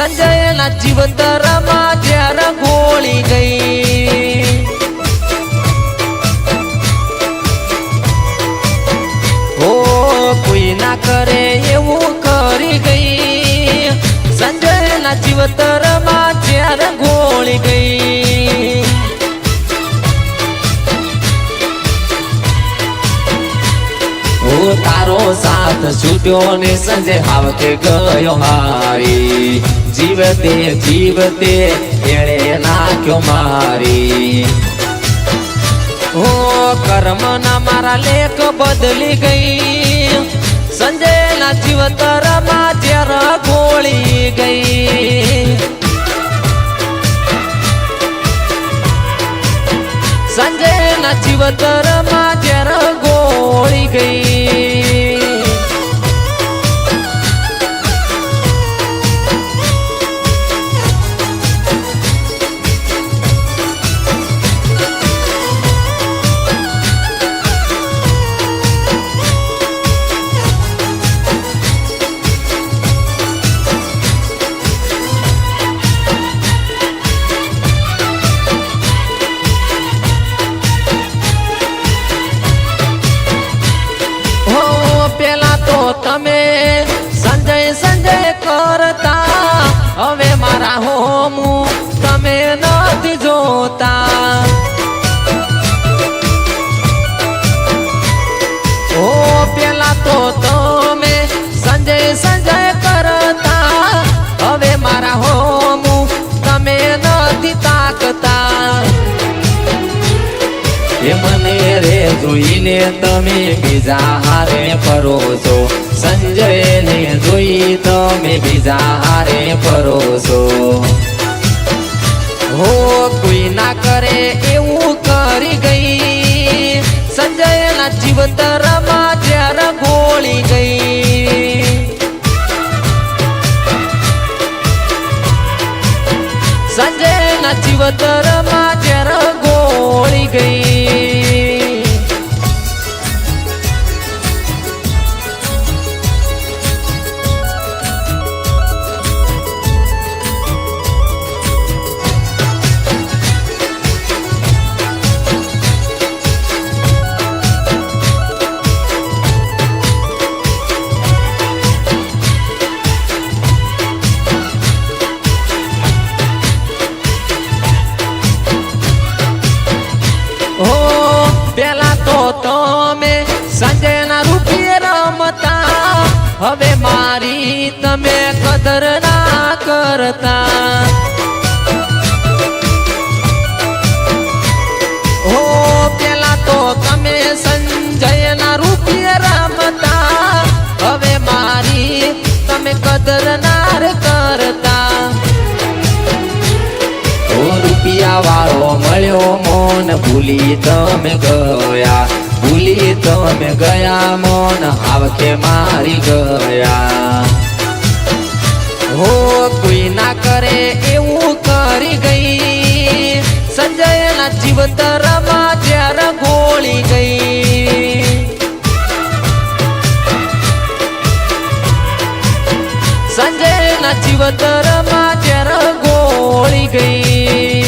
સંજયના જીવતરમાં જ્યારે ગોળી ગઈ. ઓ કોઈ ના કરે એવું કરી ગઈ. સંજયના જીવતરમાં જ્યારે ગોળી ગઈ. તારો સાથ છૂટ્યો ને સંજય આવતે ગયો હારી. જીવતે જીવતે એણે નાખ્યો મારી. હો કર્મ ના મારા લેખ બદલી ગઈ. સંજયના જીવતરમાં જ્યારે ગોળી ગઈ. સંજયના જીવતરમાં જ્યારે ગોળી ગઈ. Amém. જોઈને તમે બીજા હારે ફરો છો સંજયને જોઈ તમે બીજા હારે ફરો છો હો, કોઈ ના કરે એવું કરી ગઈ. સંજયના જીવતરમાં જ્યારે ગોળી તમે સંજયના રૂપિયે રમતા. હવે મારી તમે કદર ના કરતા. વાળો મળ્યો મોન, ભૂલી તમે ગયા. ભૂલી તમે ગયા, મોન આવકે મારી ગયા. હો, કોઈ ના કરે એવું કરી ગઈ. સંજયના જીવતરમાં જ્યારે ગોળી ગઈ. સંજયના જીવતરમાં જ્યારે ગોળી ગઈ.